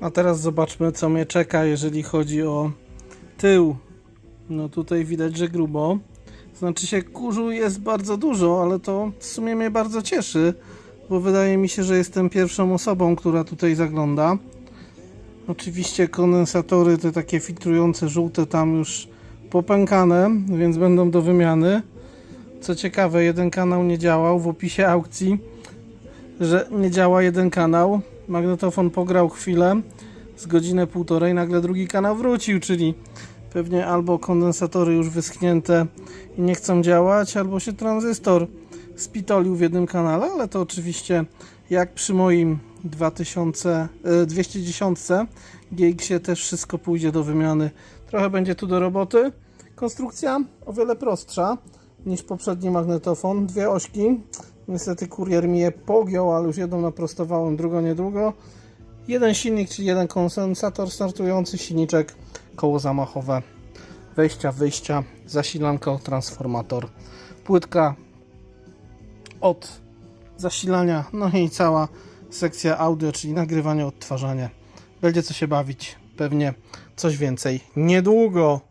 A teraz zobaczmy, co mnie czeka, jeżeli chodzi o tył. No tutaj widać, że grubo. Znaczy się, kurzu jest bardzo dużo, ale to w sumie mnie bardzo cieszy, bo wydaje mi się, że jestem pierwszą osobą, która tutaj zagląda. Oczywiście kondensatory, te takie filtrujące żółte, tam już popękane, więc będą do wymiany. Co ciekawe, jeden kanał nie działał w opisie aukcji, że nie działa jeden kanał. Magnetofon pograł chwilę, z godzinę półtorej, nagle drugi kanał wrócił, czyli pewnie albo kondensatory już wyschnięte i nie chcą działać, albo się tranzystor spitolił w jednym kanale, ale to oczywiście jak przy moim 2000, e, 210 GX-ie też wszystko pójdzie do wymiany. Trochę będzie tu do roboty. Konstrukcja o wiele prostsza niż poprzedni magnetofon. Dwie ośki. Niestety kurier mi je pogiął, ale już jedną naprostowałem, drugą niedługo. Jeden silnik, czyli jeden kondensator startujący, silniczek, koło zamachowe, wejścia, wyjścia, zasilanka, transformator, płytka od zasilania, no i cała sekcja audio, czyli nagrywanie, odtwarzanie. Będzie co się bawić, pewnie coś więcej niedługo.